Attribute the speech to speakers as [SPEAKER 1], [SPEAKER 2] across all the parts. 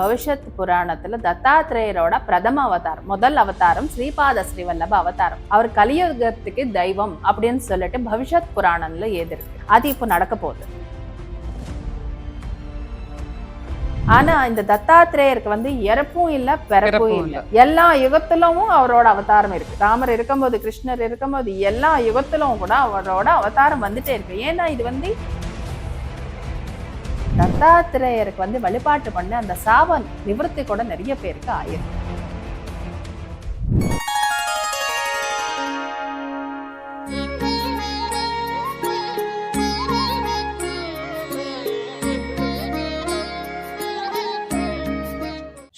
[SPEAKER 1] பவிஷ்யத் புராணத்துல தத்தாத்திரேயரோட பிரதம அவதாரம் முதல் அவதாரம் ஸ்ரீபாத ஸ்ரீவல்லப அவதாரம். அவர் கலியுகத்துக்கு தெய்வம் அப்படின்னு சொல்லிட்டு பவிஷ்யத் புராணம்ல ஏது இருக்கு? அது இப்போ நடக்க போகுது. ஆனா இந்த தத்தாத்திரேயருக்கு வந்து இறப்பும் இல்ல பிறப்பும் இல்ல. எல்லா யுகத்திலும் அவரோட அவதாரம் இருக்கு. ராமர் இருக்கும்போது கிருஷ்ணர் இருக்கும்போது எல்லா யுகத்திலும் கூட அவரோட அவதாரம் வந்துட்டே இருக்கு. ஏன்னா இது வந்து தத்தாத்திரேயருக்கு வந்து வழிபாட்டு பண்ண அந்த சாப நிவர்த்தி கூட நிறைய பேருக்கு ஆயிருக்கு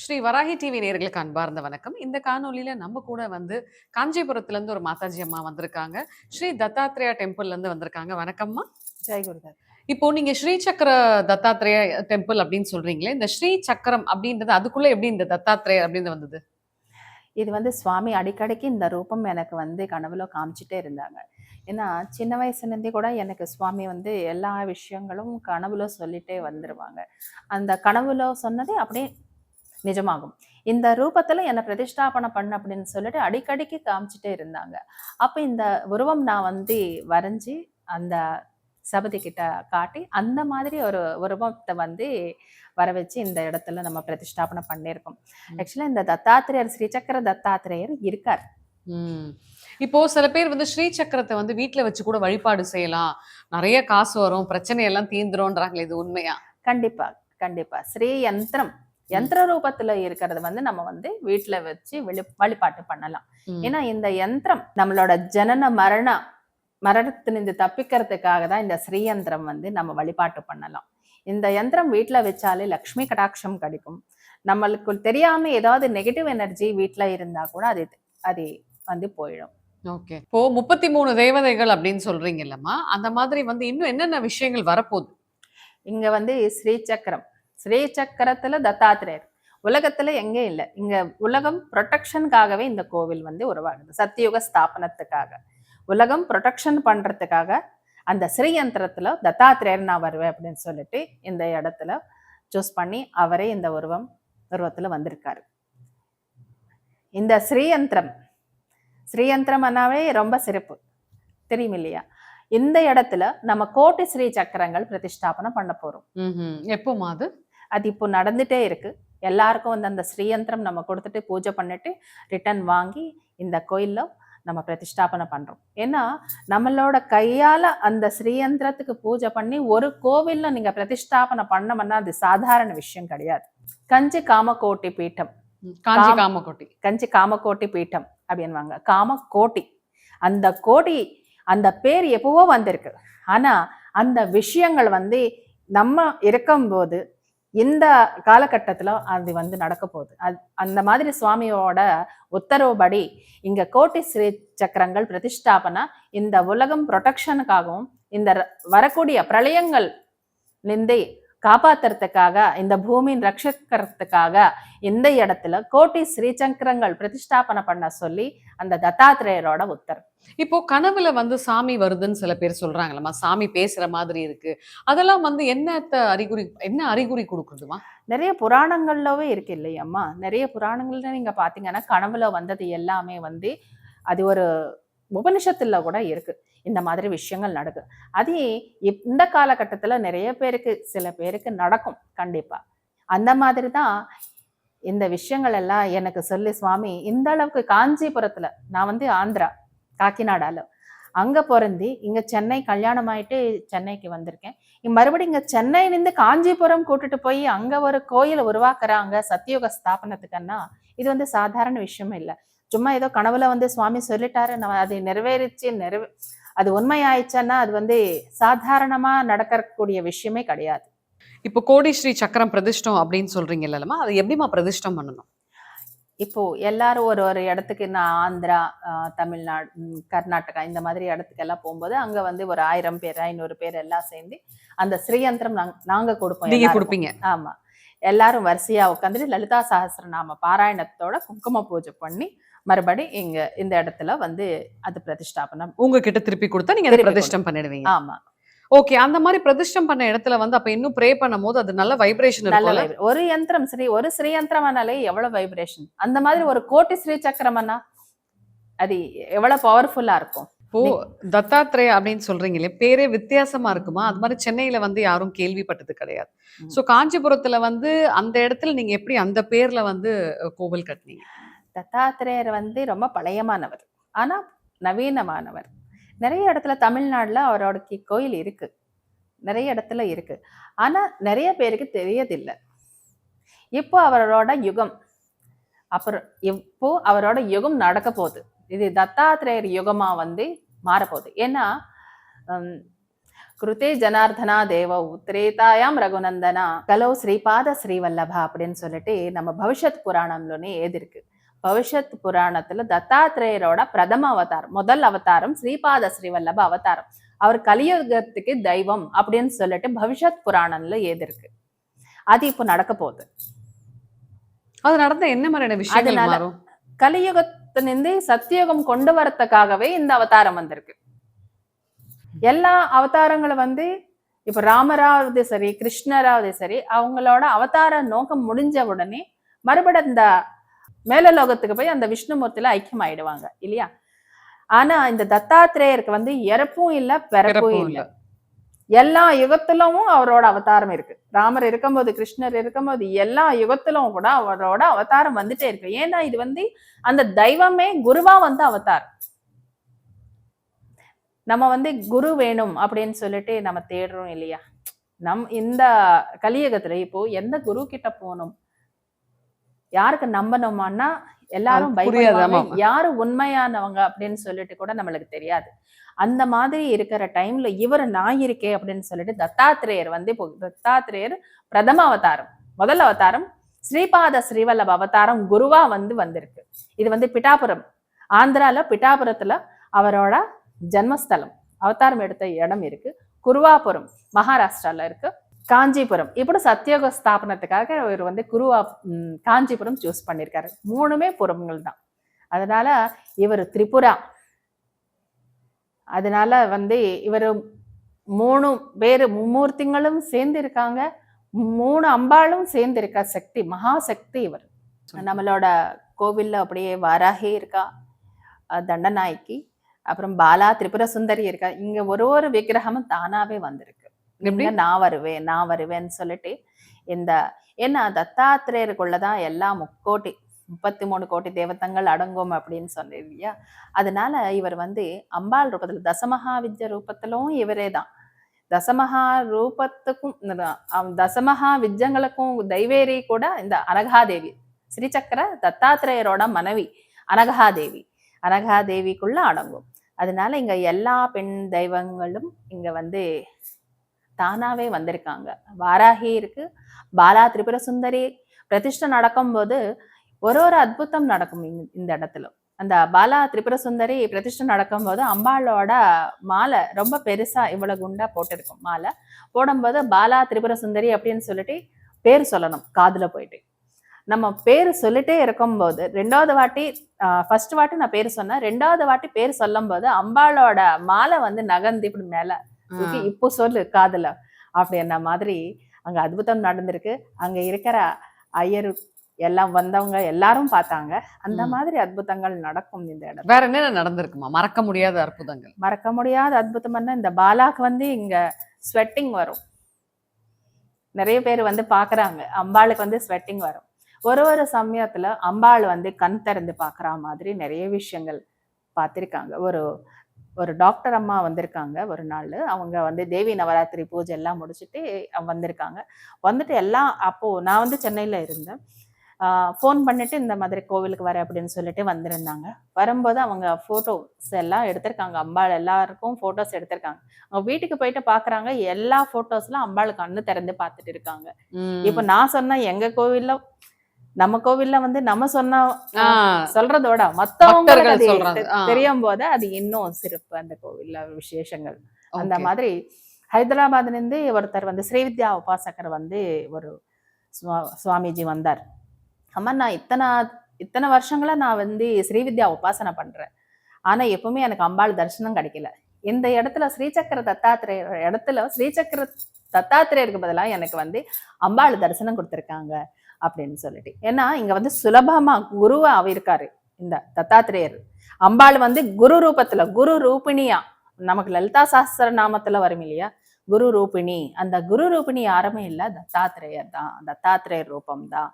[SPEAKER 2] ஸ்ரீ வராகி டிவி நேர்களுக்கு அன்பார்ந்த வணக்கம். இந்த காணொளியில நம்ம கூட வந்து காஞ்சிபுரத்துல இருந்து ஒரு மாதாஜி அம்மா வந்திருக்காங்க. ஸ்ரீ தத்தாத்ரேயா டெம்பிள்ல இருந்து வந்திருக்காங்க. வணக்கம்மா.
[SPEAKER 1] ஜெய் குருதர்.
[SPEAKER 2] இப்போ நீங்க ஸ்ரீ சக்கர தத்தாத்ரேயா டெம்பிள் அப்படின்னு சொல்றீங்களே இந்த ஸ்ரீ சக்கரம் அப்படின்றது அதுக்குள்ள எப்படி இந்த தத்தாத்திரேயர் அப்படின்னு வந்தது?
[SPEAKER 1] இது வந்து சுவாமி அடிக்கடிக்கு இந்த ரூபம் எனக்கு வந்து கனவுல காமிச்சிட்டே இருந்தாங்க. ஏன்னா சின்ன வயசுலேருந்தே கூட எனக்கு சுவாமி வந்து எல்லா விஷயங்களும் கனவுல சொல்லிட்டே வந்துருவாங்க. அந்த கனவுல சொன்னதே அப்படியே நிஜமாகும். இந்த ரூபத்தில் என்னை பிரதிஷ்டாபனை பண்ண அப்படின்னு சொல்லிட்டு அடிக்கடிக்கு காமிச்சிட்டே இருந்தாங்க. அப்போ இந்த உருவம் நான் வந்து வரைஞ்சி அந்த சபதி கிட்ட காட்டி அந்த மாதிரி ஒரு உருவத்தை வந்து வர வச்சு இந்த இடத்துல நம்ம பிரதிஷ்டாபனை பண்ணியிருக்கோம். ஆக்சுவலா இந்த தத்தாத்திரேயர் ஸ்ரீசக்கர தத்தாத்திரேயர் இருக்கார்.
[SPEAKER 2] இப்போ சில பேர் வந்து ஸ்ரீ சக்கரத்தை வந்து வீட்ல வச்சு கூட வழிபாடு செய்யலாம். நிறைய காசு வரும் பிரச்சனை எல்லாம் தீந்துரும்ன்றாங்களே இது உண்மையா?
[SPEAKER 1] கண்டிப்பா கண்டிப்பா. ஸ்ரீ யந்திரம் யந்திர ரூபத்துல இருக்கிறது வந்து நம்ம வந்து வீட்டுல வச்சு வெளி வழிபாட்டு பண்ணலாம். ஏன்னா இந்த யந்திரம் நம்மளோட ஜனன மரண மரணத்திலிருந்து தப்பிக்கிறதுக்காக தான் இந்த ஸ்ரீ யந்திரம் வந்து நம்ம வழிபாட்டு பண்ணலாம். இந்த யந்திரம் வீட்ல வச்சாலே லக்ஷ்மி கடாட்சம் கிடைக்கும். நம்மளுக்கு தெரியாம ஏதாவது நெகட்டிவ் எனர்ஜி வீட்ல இருந்தா கூட அது அது வந்து போயிடும்.
[SPEAKER 2] ஓகே இப்போ முப்பத்தி மூணு தேவதைகள் அப்படின்னு சொல்றீங்க இல்லம்மா அந்த மாதிரி வந்து இன்னும் என்னென்ன விஷயங்கள் வரப்போகுது?
[SPEAKER 1] இங்க வந்து ஸ்ரீ சக்கரம் ஸ்ரீ சக்கரத்துல தத்தாத்திரேயர். உலகத்துல எங்க இல்லை. இங்க உலகம் ப்ரொடெக்ஷனுக்காகவே இந்த கோவில் வந்து உருவாகுது. சத்தியுக ஸ்தாபனத்துக்காக. உலகம் ப்ரொடெக்ஷன் பண்றதுக்காக அந்த ஸ்ரீ யந்திரத்துல தத்தாத்திரேயர் நான் வருவேன் அப்படின்னு சொல்லிட்டு இந்த இடத்துல சூஸ் பண்ணி அவரே இந்த உருவம் உருவத்துல வந்திருக்காரு. இந்த ஸ்ரீயந்திரம் ஸ்ரீயந்திரம்னாவே ரொம்ப சிறப்பு. தெரியும் இல்லையா? இந்த இடத்துல நம்ம கோட்டி ஸ்ரீ சக்கரங்கள் பிரதிஷ்டாபனை பண்ண போறோம்.
[SPEAKER 2] எப்போமா அது?
[SPEAKER 1] அது இப்போ நடந்துட்டே இருக்கு. எல்லாருக்கும் வந்து அந்த ஸ்ரீயந்திரம் நம்ம கொடுத்துட்டு பூஜை பண்ணிட்டு ரிட்டர்ன் வாங்கி இந்த கோயில்ல நம்ம பிரதிஷ்டாபனை பண்றோம். ஏன்னா நம்மளோட கையால அந்த ஸ்ரீயந்திரத்துக்கு பூஜை பண்ணி ஒரு கோவில்ல நீங்க பிரதிஷ்டாபனை பண்ணோம்னா அது சாதாரண விஷயம் கிடையாது. கஞ்சி காமகோட்டி பீட்டம்.
[SPEAKER 2] காஞ்சி
[SPEAKER 1] காம்-
[SPEAKER 2] காமக்கோட்டி
[SPEAKER 1] கஞ்சி காமகோட்டி பீட்டம் அப்படின்வாங்க. காமகோட்டி. அந்த கோட்டி அந்த பேர் எப்பவோ வந்திருக்கு. ஆனா அந்த விஷயங்கள் வந்து நம்ம இருக்கும்போது இந்த காலகட்டத்தில் அது வந்து நடக்க போகுது. அது அந்த மாதிரி சுவாமியோட உத்தரவுபடி இங்கே கோட்டி ஸ்ரீ சக்கரங்கள் பிரதிஷ்டாபனா இந்த உலகம் ப்ரொடெக்ஷனுக்காகவும் இந்த வரக்கூடிய பிரளயங்கள் நிந்தை காப்பாத்துறதுக்காக இந்த பூமியின் ரட்சிக்கிறதுக்காக இந்த இடத்துல கோட்டி ஸ்ரீசக்கரங்கள் பிரதிஷ்டாபனை பண்ண சொல்லி அந்த தத்தாத்திரேயரோட உத்தரவு.
[SPEAKER 2] இப்போ கனவுல வந்து சாமி வருதுன்னு சில பேர் சொல்றாங்களம்மா சாமி பேசுற மாதிரி இருக்கு. அதெல்லாம் வந்து என்னத்த அறிகுறி என்ன அறிகுறி கொடுக்குதுமா?
[SPEAKER 1] நிறைய புராணங்கள்லவே இருக்கு இல்லையம்மா. நிறைய புராணங்கள்ல நீங்க பாத்தீங்கன்னா கனவுல வந்தது எல்லாமே வந்து அது ஒரு உபனிஷத்துல கூட இருக்கு. இந்த மாதிரி விஷயங்கள் நடக்கும் அது இந்த காலகட்டத்துல நிறைய பேருக்கு சில பேருக்கு நடக்கும் கண்டிப்பா. அந்த மாதிரி தான் இந்த விஷயங்கள் எல்லாம் எனக்கு சொல்லி சுவாமி இந்த அளவுக்கு காஞ்சிபுரத்துல நான் வந்து ஆந்திரா காக்கிநாடால. அங்கே பிறந்தி இங்க சென்னை கல்யாணம் ஆயிட்டு சென்னைக்கு வந்திருக்கேன். மறுபடியும் இங்க சென்னையிலிருந்து காஞ்சிபுரம் கூட்டிட்டு போய் அங்க ஒரு கோயில் உருவாக்குறாங்க சத்தியோக ஸ்தாபனத்துக்குன்னா இது வந்து சாதாரண விஷயம் இல்லை. சும்மா ஏதோ கனவுல வந்து சுவாமி சொல்லிட்டாரு நம்ம அதை நிறைவேறிச்சு நிறைவே அது உண்மையாயிடுச்சுன்னா அது வந்து சாதாரணமா நடக்கக்கூடிய விஷயமே கிடையாது.
[SPEAKER 2] இப்போ கோடி ஸ்ரீ சக்கரம் பிரதிஷ்டம் அப்படின்னு சொல்றீங்க இல்லம்மா அதை எப்படிமா பிரதிஷ்டம் பண்ணணும்?
[SPEAKER 1] இப்போ எல்லாரும் ஒரு ஒரு இடத்துக்கு நான் ஆந்திரா தமிழ்நாடு கர்நாடகா இந்த மாதிரி இடத்துக்கு எல்லாம் போகும்போது அங்க வந்து ஒரு ஆயிரம் பேர் ஐநூறு பேர் எல்லாம் சேர்ந்து அந்த ஸ்ரீயந்திரம் நாங்க- கொடுப்போம்
[SPEAKER 2] நீங்க. கொடுப்பீங்க.
[SPEAKER 1] ஆமா. எல்லாரும் வரிசையா உட்காந்துட்டு லலிதா சஹஸ்ரநாம பாராயணத்தோட குங்கும பூஜை பண்ணி மறுபடி இங்க இந்த இடத்துல வந்து அது பிரதிஷ்டாபனம்.
[SPEAKER 2] உங்ககிட்ட திருப்பி கொடுத்தா நீங்க அதை பிரதிஷ்டம் பண்ணிடுவீங்க.
[SPEAKER 1] ஆமா.
[SPEAKER 2] ஓகே அந்த மாதிரி பிரதிஷ்டம் பண்ண இடத்துல வந்து அப்ப இன்னும் ப்ரே பண்ணும்போது அது நல்ல வைப்ரேஷன்
[SPEAKER 1] நல்ல ஒரு யந்திரம் ஸ்ரீ ஒரு ஸ்ரீ யந்திரமானாலே எவ்வளவு வைப்ரேஷன் அந்த மாதிரி ஒரு கோட்டி ஸ்ரீ சக்கரமன்னா அது எவ்வளவு பவர்ஃபுல்லா இருக்கும்?
[SPEAKER 2] இப்போ தத்தாத்ரேயா அப்படின்னு சொல்றீங்களே பேரே வித்தியாசமா இருக்குமா? அது மாதிரி சென்னையில வந்து யாரும் கேள்விப்பட்டது கிடையாது. சோ காஞ்சிபுரத்துல வந்து அந்த இடத்துல நீங்க எப்படி அந்த பேர்ல வந்து கோவில் கட்டுனீங்க?
[SPEAKER 1] தத்தாத்திரேயர் வந்து ரொம்ப பழையமானவர். ஆனால் நவீனமானவர். நிறைய இடத்துல தமிழ்நாட்டில் அவரோட கோயில் இருக்கு. நிறைய இடத்துல இருக்கு. ஆனால் நிறைய பேருக்கு தெரியதில்லை. இப்போ அவரோட யுகம் அப்புறம் இப்போ அவரோட யுகம் நடக்க போகுது. இது தத்தாத்திரேயர் யுகமா வந்து மாறப்போகுது. ஏன்னா ஹம், கிருத்தே ஜனார்தனா தேவ திரேதாயாம் ரகுநந்தனா கலோ ஸ்ரீபாத ஸ்ரீவல்லபா அப்படின்னு சொல்லிட்டு நம்ம பவிஷத் புராணம்லோனே ஏதிருக்கு பவிஷ்யத் புராணத்துல தத்தாத்திரேயரோட பிரதம அவதாரம் முதல் அவதாரம் ஸ்ரீபாத ஸ்ரீவல்லப அவதாரம். அவர் கலியுகத்துக்கு தெய்வம் அப்படின்னு சொல்லிட்டு பவிஷ்யத் புராணம்ல ஏதிருக்கு அது இப்போ நடக்க போகுது.
[SPEAKER 2] அது நடந்த என்ன மாதிரியான மாறும்?
[SPEAKER 1] கலியுகத்திலிருந்து சத்தியுகம் கொண்டு வரத்துக்காகவே இந்த அவதாரம் வந்திருக்கு. எல்லா அவதாரங்களும் வந்து இப்ப ராமராவது சரி கிருஷ்ணராவது சரி அவங்களோட அவதார நோக்கம் முடிஞ்ச உடனே மறுபடியும் இந்த மேலலோகத்துக்கு போய் அந்த விஷ்ணுமூர்த்தியில ஐக்கியம் ஆயிடுவாங்க இல்லையா? ஆனா இந்த தத்தாத்திரேயருக்கு வந்து இறப்பும் இல்ல பிறப்பும் இல்ல. எல்லா யுகத்திலும் அவரோட அவதாரம் இருக்கு. ராமர் இருக்கும்போது கிருஷ்ணர் இருக்கும்போது எல்லா யுகத்திலும் கூட அவரோட அவதாரம் வந்துட்டே இருக்கு. ஏன்னா இது வந்து அந்த தெய்வமே குருவா வந்து அவதாரம். நம்ம வந்து குரு வேணும் அப்படின்னு சொல்லிட்டு நம்ம தேடுறோம் இல்லையா? நம் இந்த கலியுகத்துல இப்போ எந்த குரு கிட்ட போகணும்? யாருக்கு நம்பணுமான்னா எல்லாரும் பயப்படுவாங்க. யாரு உண்மையானவங்க அப்படின்னு சொல்லிட்டு கூட நம்மளுக்கு தெரியாது. அந்த மாதிரி இருக்கிற டைம்ல இவர் நான் இருக்கேன் அப்படின்னு சொல்லிட்டு தத்தாத்திரேயர் வந்து இப்போ தத்தாத்திரேயர் பிரதம அவதாரம் முதல் அவதாரம் ஸ்ரீபாத ஸ்ரீவல்லப அவதாரம் குருவா வந்து வந்திருக்கு. இது வந்து பிட்டாபுரம் ஆந்திரால பிட்டாபுரத்துல அவரோட ஜன்மஸ்தலம். அவதாரம் எடுத்த இடம் இருக்கு. குருவாபுரம் மகாராஷ்டிரால இருக்கு. காஞ்சிபுரம். இப்படி சத்தியோக ஸ்தாபனத்துக்காக இவர் வந்து குருவா ம், காஞ்சிபுரம் சூஸ் பண்ணியிருக்காரு மூணுமே புறங்கள் தான். அதனால இவர் திரிபுரா. அதனால வந்து இவர் மூணு பேரு மும்மூர்த்திங்களும் சேர்ந்து இருக்காங்க மூணு அம்பாளும் சேர்ந்து இருக்கா சக்தி மகா சக்தி இவர் நம்மளோட கோவில்ல அப்படியே வாராகி இருக்கா. தண்டநாயக்கி அப்புறம் பாலா திரிபுர சுந்தரி இருக்கா. இங்க ஒரு ஒரு விக்கிரகமும் தானாவே வந்திருக்கு. நான் வருவேன் நான் வருவேன்னு சொல்லிட்டு இந்த ஏன்னா தத்தாத்திரேயருக்குள்ளதான் எல்லா முக்கோட்டி முப்பத்தி மூணு கோடி தேவத்தங்கள் அடங்கும் அப்படின்னு சொன்னேன் இல்லையா? அதனால இவர் வந்து அம்பாள் ரூபத்துல தசமகா வித்ய ரூபத்திலும் இவரே தான் தசமகா ரூபத்துக்கும் தசமகா வித்யங்களுக்கும் தெய்வேரி கூட இந்த அனகாதேவி ஸ்ரீசக்கர தத்தாத்திரேயரோட மனைவி அனகாதேவி அனகாதேவிக்குள்ள அடங்கும். அதனால இங்க எல்லா பெண் தெய்வங்களும் இங்க வந்து தானாவே வந்திருக்காங்க. வாராகி இருக்கு. பாலா திரிபுர சுந்தரி பிரதிஷ்டை நடக்கும்போது ஒரு ஒரு அற்புதம் நடக்கும் இந்த இடத்துல. அந்த பாலா திரிபுர சுந்தரி பிரதிஷ்டை நடக்கும்போது அம்பாளோட மாலை ரொம்ப பெருசா இவ்வளவு குண்டா போட்டிருக்கும். மாலை போடும்போது பாலா திரிபுர சுந்தரி அப்படின்னு சொல்லிட்டு பேர் சொல்லணும் காதுல போயிட்டு. நம்ம பேர் சொல்லிட்டே இருக்கும்போது ரெண்டாவது வாட்டி ஃபர்ஸ்ட் வாட்டி நான் பேர் சொன்னேன். ரெண்டாவது வாட்டி பேர் சொல்லும்போது அம்பாளோட மாலை வந்து நகர்ந்து இப்படி மேல தூக்கி இப்போ சொல்லு காதுல. அப்படின்ன மாதிரி அங்க அற்புதம் நடந்திருக்கு. அங்க இருக்கிற ஐயர் எல்லாம் வந்தவங்க எல்லாரும் பார்த்தாங்க. அந்த. மாதிரி அற்புதங்கள் நடக்கும் இந்த இடம்
[SPEAKER 2] வேற என்னென்ன நடந்திருக்குமா? மறக்க முடியாத அற்புதங்கள்.
[SPEAKER 1] மறக்க முடியாத அற்புதம்னா இந்த பாலாக்கு வந்து இங்க ஸ்வெட்டிங் வரும். நிறைய பேர் வந்து பாக்குறாங்க அம்பாளுக்கு வந்து ஸ்வெட்டிங் வரும். ஒரு ஒரு சமயத்துல அம்பாள் வந்து கண் திறந்து பாக்குற மாதிரி நிறைய விஷயங்கள் பார்த்திருக்காங்க. ஒரு ஒரு டாக்டர் அம்மா வந்திருக்காங்க ஒரு நாள் அவங்க வந்து தேவி நவராத்திரி பூஜை எல்லாம் முடிச்சுட்டு வந்திருக்காங்க. வந்துட்டு எல்லாம் அப்போ நான் வந்து சென்னையில இருந்தேன். ஃபோன் பண்ணிட்டு இந்த மாதிரி கோவிலுக்கு வரேன் அப்படின்னு சொல்லிட்டு வந்திருந்தாங்க. வரும்போது அவங்க ஃபோட்டோஸ் எல்லாம் எடுத்திருக்காங்க. அம்பாள் எல்லாருக்கும் ஃபோட்டோஸ் எடுத்திருக்காங்க. அவங்க வீட்டுக்கு போயிட்டு பாக்குறாங்க. எல்லா ஃபோட்டோஸ்லாம் அம்பாள் கண்ணு திறந்து பார்த்துட்டு இருக்காங்க. இப்போ நான் சொன்ன எங்க கோவில்ல நம்ம கோவில்ல வந்து நம்ம சொன்ன சொல்றதோட
[SPEAKER 2] ஆ.
[SPEAKER 1] தெரியும் போது அது இன்னும் சிறப்பு அந்த கோவில்ல விசேஷங்கள். அந்த. மாதிரி ஹைதராபாத்ல இருந்து ஒருத்தர் வந்து ஸ்ரீவித்யா உபாசகர் வந்து ஒரு சுவா- சுவாமிஜி வந்தார். அம்மா நான் இத்தனை இத்தனை வருஷங்களா நான் வந்து ஸ்ரீவித்யா உபாசனை பண்றேன். ஆனா எப்பவுமே எனக்கு அம்பாள் தரிசனம் கிடைக்கல. இந்த இடத்துல ஸ்ரீசக்கர தத்தாத்திரேயர் இடத்துல ஸ்ரீசக்கர தத்தாத்திரேயருக்கு பதிலா எனக்கு வந்து அம்பாள் தரிசனம் கொடுத்துருக்காங்க. அப்படின்னு சொல்லிட்டு. ஏன்னா இங்க வந்து சுலபமா குருவா இருக்காரு இந்த தத்தாத்திரேயர். அம்பாள் வந்து குரு ரூபத்துல குரு ரூபிணியா. நமக்கு லலிதா சாஸ்திர நாமத்துல வரும் இல்லையா? குரு ரூபிணி. அந்த குரு ரூபிணி யாருமே இல்ல தத்தாத்திரேயர் தான். தத்தாத்திரேயர் ரூபம் தான்.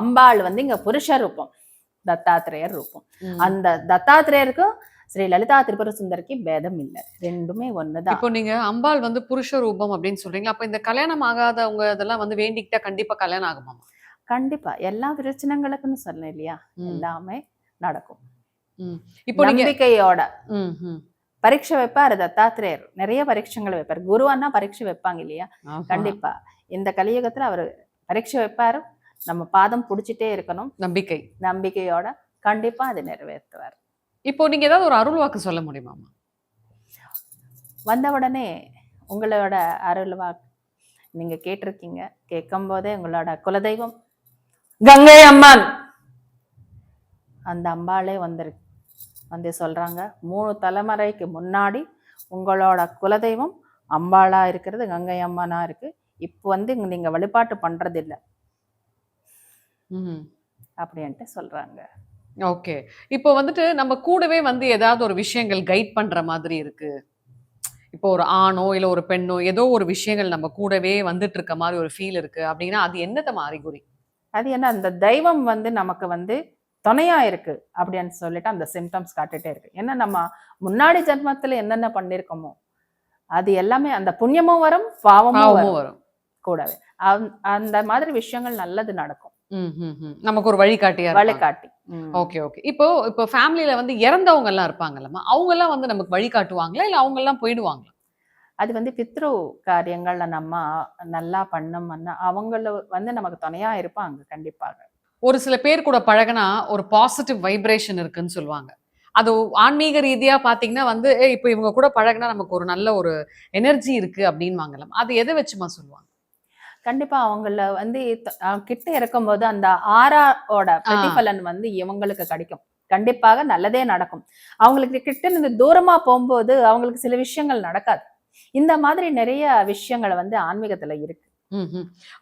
[SPEAKER 1] அம்பாள் வந்து இங்க புருஷ ரூபம் தத்தாத்திரேயர் ரூபம். அந்த தத்தாத்திரேயருக்கும் ஸ்ரீ லலிதா திரிபுர சுந்தரிக்கு பேதம் இல்லை. ரெண்டுமே ஒண்ணுதான்.
[SPEAKER 2] இப்போ நீங்க அம்பாள் வந்து புருஷ ரூபம் அப்படின்னு சொல்றீங்களா அப்ப இந்த கல்யாணம் ஆகாதவங்க இதெல்லாம் வந்து வேண்டிக்கிட்டா கண்டிப்பா கல்யாணம் ஆகுமா
[SPEAKER 1] கண்டிப்பா. எல்லா பிரச்சனைகளுக்குன்னு சொன்னேன் இல்லையா? எல்லாமே நடக்கும்.
[SPEAKER 2] இப்போ
[SPEAKER 1] நம்பிக்கையோட. பரீட்சை வைப்பாரு தத்தாத்திரேயர். நிறைய பரீட்சைகள் வைப்பாரு. குருவானா பரீட்சை வைப்பாங்க இல்லையா. கண்டிப்பா. இந்த கலியுகத்துல அவர் பரீட்சை வைப்பாரு நம்ம பாதம் புடிச்சிட்டே இருக்கணும்.
[SPEAKER 2] நம்பிக்கை.
[SPEAKER 1] நம்பிக்கையோட கண்டிப்பா அதை நிறைவேற்றுவார்.
[SPEAKER 2] இப்போ நீங்க ஏதாவது ஒரு அருள் வாக்கு சொல்ல முடியுமாமா
[SPEAKER 1] வந்த உடனே உங்களோட அருள் வாக்கு நீங்க கேட்டிருக்கீங்க. கேட்கும் போதே உங்களோட குலதெய்வம் கங்கை அம்மன். அந்த அம்பாளே வந்துரு வந்து சொல்றாங்க மூணு தலைமுறைக்கு முன்னாடி உங்களோட குலதெய்வம் அம்பாளா இருக்கிறது கங்கை அம்மனா இருக்கு. இப்போ வந்து இங்க நீங்க வழிபாட்டு இல்ல
[SPEAKER 2] ம்.
[SPEAKER 1] அப்படின்ட்டு சொல்றாங்க.
[SPEAKER 2] ஓகே. இப்போ வந்துட்டு நம்ம கூடவே வந்து ஏதாவது ஒரு விஷயங்கள் கைட் பண்ற மாதிரி இருக்கு? இப்போ ஒரு ஆணோ இல்ல ஒரு பெண்ணோ ஏதோ ஒரு விஷயங்கள் நம்ம கூடவே வந்துட்டு இருக்க மாதிரி ஒரு ஃபீல் இருக்கு அப்படின்னா அது என்னத்த அறிகுறி
[SPEAKER 1] அது என்ன அந்த தெய்வம் வந்து நமக்கு வந்து துணையா இருக்கு அப்படின்னு சொல்லிட்டு அந்த சிம்டம்ஸ் காட்டுட்டே இருக்கு. ஏன்னா நம்ம முன்னாடி ஜென்மத்துல என்னென்ன பண்ணிருக்கோமோ அது எல்லாமே அந்த புண்ணியமும் வரும் பாவமும் வரும். கூடவே. அந்த- அந்த மாதிரி விஷயங்கள் நல்லது நடக்கும்.
[SPEAKER 2] நமக்கு ஒரு வழிகாட்டியா.
[SPEAKER 1] வழிகாட்டி.
[SPEAKER 2] Okay okay. இப்போ இப்போ ஃபேமிலியில வந்து இறந்தவங்க எல்லாம் இருப்பாங்கல்லம்மா? அவங்க எல்லாம் வந்து நமக்கு வழிகாட்டுவாங்களா? இல்ல அவங்க எல்லாம் போயிடுவாங்களா?
[SPEAKER 1] அது வந்து பித்ரு காரியங்கள்ல நம்ம நல்லா பண்ணோம்னா அவங்கள வந்து நமக்கு துணையா இருப்பாங்க கண்டிப்பாக.
[SPEAKER 2] ஒரு சில பேர் கூட பழகுனா ஒரு பாசிட்டிவ் வைப்ரேஷன் இருக்குன்னு சொல்லுவாங்க. அது ஆன்மீக ரீதியா பாத்தீங்கன்னா வந்து "ஏய், இப்போ இவங்க கூட பழகுனா நமக்கு ஒரு நல்ல ஒரு எனர்ஜி இருக்கு அப்படின்னு வாங்கலாம் அது எதை வச்சுமா சொல்லுவாங்க?
[SPEAKER 1] கண்டிப்பா அவங்கள வந்து கிட்ட இருக்கும்போது அந்த ஆறாவோட பிரதிபலன் வந்து இவங்களுக்கு கிடைக்கும். கண்டிப்பாக நல்லதே நடக்கும். அவங்களுக்கு கிட்ட இருந்து தூரமா போகும்போது அவங்களுக்கு சில விஷயங்கள் நடக்காது. இந்த மாதிரி நிறைய விஷயங்கள் வந்து ஆன்மீகத்துல இருக்கு.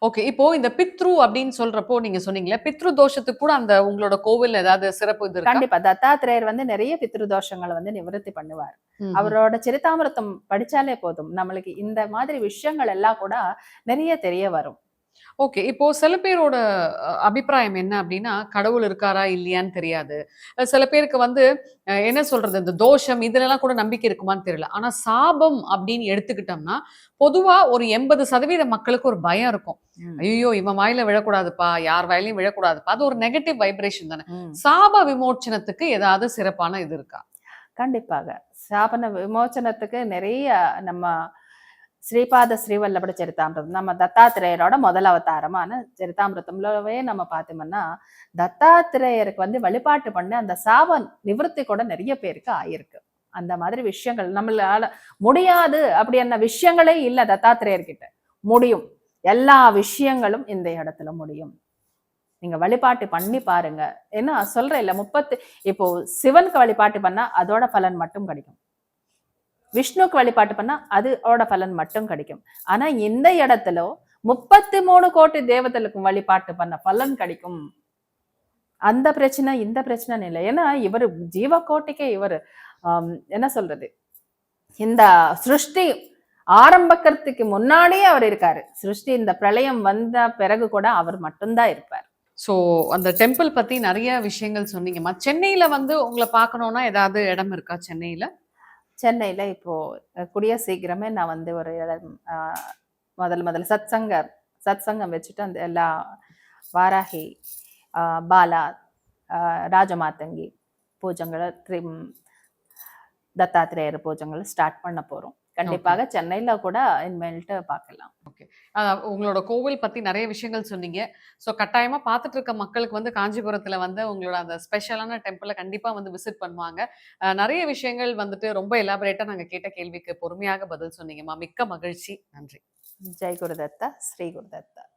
[SPEAKER 2] ஓகே இப்போ இந்த பித்ரு அப்படின்னு சொல்றப்போ நீங்க சொன்னீங்களே பித்ரு தோஷத்துக்கு கூட அந்த உங்களோட கோவில் ஏதாவது சிறப்பு இது
[SPEAKER 1] கண்டிப்பா. தத்தாத்திரேயர் வந்து நிறைய பித்ரு தோஷங்களை வந்து நிவர்த்தி பண்ணுவார். அவரோட சரிதாமிரதம் படிச்சாலே போதும். நம்மளுக்கு இந்த மாதிரி விஷயங்கள் எல்லாம் கூட நிறைய தெரிய வரும்.
[SPEAKER 2] ஓகே. இப்போ சில பேரோட அபிப்பிராயம் என்ன அப்படின்னா கடவுள் இருக்காரா இல்லையான்னு தெரியாது. சில பேருக்கு வந்து என்ன சொல்றது? இந்த தோஷம் இதுலலாம் கூட நம்பிக்கை இருக்குமான்னு தெரியல. ஆனா சாபம் அப்படின்னு எடுத்துக்கிட்டோம்னா பொதுவா ஒரு எண்பது சதவீத மக்களுக்கு ஒரு பயம் இருக்கும். ஐயோ இவன் வாயில விழக்கூடாதுப்பா யார் வாயிலையும் விழக்கூடாதுப்பா. அது ஒரு நெகட்டிவ் வைப்ரேஷன் தானே. சாப விமோச்சனத்துக்கு ஏதாவது சிறப்பான இது இருக்கா?
[SPEAKER 1] கண்டிப்பாக. சாபன விமோச்சனத்துக்கு நிறைய நம்ம ஸ்ரீபாத ஸ்ரீவல்லபட சரிதாமிரதம் நம்ம தத்தாத்திரேயரோட முதல் அவதாரமான சரிதாமிரதம்லவே நம்ம பார்த்தோம்னா தத்தாத்திரேயருக்கு வந்து வழிபாட்டு பண்ண அந்த சாப நிவர்த்தி கூட நிறைய பேருக்கு ஆயிருக்கு. அந்த மாதிரி விஷயங்கள் நம்மளால முடியாது அப்படி என்ன விஷயங்களே இல்லை தத்தாத்திரேயர்கிட்ட. முடியும். எல்லா விஷயங்களும் இந்த இடத்துல முடியும். நீங்க வழிபாட்டு பண்ணி பாருங்க. ஏன்னா சொல்றேன் இல்ல முப்பத்து இப்போ சிவனுக்கு வழிபாட்டு பண்ணா அதோட பலன் மட்டும் கிடைக்கும். விஷ்ணுக்கு வழிபாட்டு பண்ணால் அதோட பலன் மட்டும் கிடைக்கும். ஆனால் இந்த இடத்துல முப்பத்தி மூணு கோடி தேவதலுக்கும் வழிபாட்டு பண்ண பலன் கிடைக்கும். அந்த பிரச்சனை இந்த பிரச்சனை இல்லை. ஏன்னா இவர் ஜீவகோட்டிக்கே இவர் என்ன சொல்றது? இந்த சிருஷ்டி ஆரம்பிக்கிறதுக்கு முன்னாடியே அவர் இருக்காரு. சிருஷ்டி இந்த பிரளயம் வந்த பிறகு கூட அவர் மட்டும்தான் இருப்பார்.
[SPEAKER 2] ஸோ அந்த டெம்பிள் பத்தி நிறைய விஷயங்கள் சொன்னீங்கம்மா. சென்னையில வந்து உங்களை பார்க்கணும்னா ஏதாவது இடம் இருக்கா சென்னையில?
[SPEAKER 1] சென்னையில் இப்போது கூடிய சீக்கிரமே நான் வந்து ஒரு முதல் முதல் முதல்ல முதல்ல சத்சங்க சத்சங்கம் வச்சுட்டு அந்த எல்லா வாராகி பாலா ராஜமாத்தங்கி ராஜமாதங்கி பூஜைங்களை த்ரி தத்தாத்திரேயர் பூஜைங்களை ஸ்டார்ட் பண்ண போகிறோம் கண்டிப்பாக சென்னையில கூட இனிமேல்ட்டு பார்க்கலாம்.
[SPEAKER 2] அஹ் உங்களோட கோவில் பத்தி நிறைய விஷயங்கள் சொன்னீங்க. ஸோ கட்டாயமா பார்த்துட்டு இருக்க மக்களுக்கு வந்து காஞ்சிபுரத்துல வந்து உங்களோட அந்த ஸ்பெஷலான டெம்பிளை கண்டிப்பா வந்து விசிட் பண்ணுவாங்க. நிறைய விஷயங்கள் வந்துட்டு ரொம்ப எலாபரேட்டா நாங்க கேட்ட கேள்விக்கு பொறுமையாக பதில் சொன்னீங்கம்மா. மிக்க மகிழ்ச்சி. நன்றி.
[SPEAKER 1] ஜெய் குருதத்தா ஸ்ரீ குருதத்தா.